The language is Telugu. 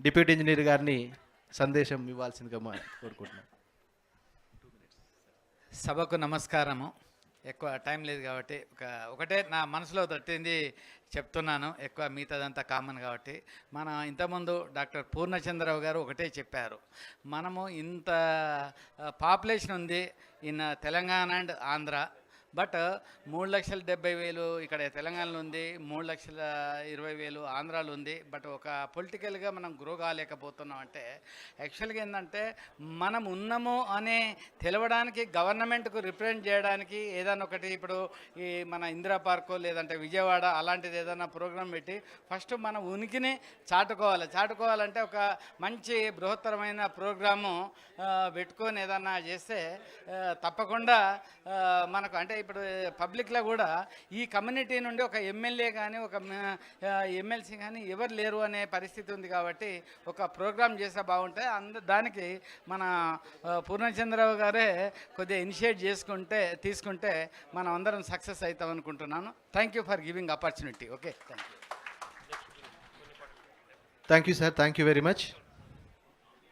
డిప్యూటీ ఇంజనీర్ గారిని సందేశం ఇవ్వాల్సిందిగా మా కోరుకుంటున్నాం. సభకు నమస్కారము. ఎక్కువ టైం లేదు కాబట్టి ఒక ఒకటే నా మనసులో తట్టింది చెప్తున్నాను. ఎక్కువ మిగతాదంతా కామన్ కాబట్టి. మన ఇంతకుముందు డాక్టర్ పూర్ణచంద్రరావు గారు ఒకటే చెప్పారు. మనము ఇంత పాపులేషన్ ఉంది in Telangana and Andhra. But మూడు లక్షల డెబ్బై వేలు ఇక్కడ తెలంగాణలో ఉంది మూడు లక్షల ఇరవై వేలు ఆంధ్రాలో ఉంది. బట్ ఒక పొలిటికల్గా మనం గ్రో కాలేకపోతున్నాం అంటే యాక్చువల్గా ఏంటంటే మనం ఉన్నాము అనే తెలవడానికి గవర్నమెంట్కు రిప్రజెంట్ చేయడానికి ఏదైనా ఒకటి ఇప్పుడు ఈ మన ఇందిరా పార్కు లేదంటే విజయవాడ అలాంటిది ఏదైనా ప్రోగ్రాం పెట్టి ఫస్ట్ మన ఉనికిని చాటుకోవాలి. చాటుకోవాలంటే ఒక మంచి బృహత్తరమైన ప్రోగ్రాము పెట్టుకొని ఏదన్నా చేస్తే తప్పకుండా మనకు అంటే ఇప్పుడు పబ్లిక్లో కూడా ఈ కమ్యూనిటీ నుండి ఒక ఎమ్మెల్యే కానీ ఒక ఎమ్మెల్సీ కానీ ఎవరు లేరు అనే పరిస్థితి ఉంది కాబట్టి ఒక ప్రోగ్రామ్ చేస్తే బాగుంటుంది. అందు దానికి మన పూర్ణచంద్రరావు గారే కొద్దిగా ఇనిషియేట్ చేసుకుంటే తీసుకుంటే మనం అందరం సక్సెస్ అవుతాం అనుకుంటున్నాను. Thank you for giving opportunity okay thank you thank you sir thank you very much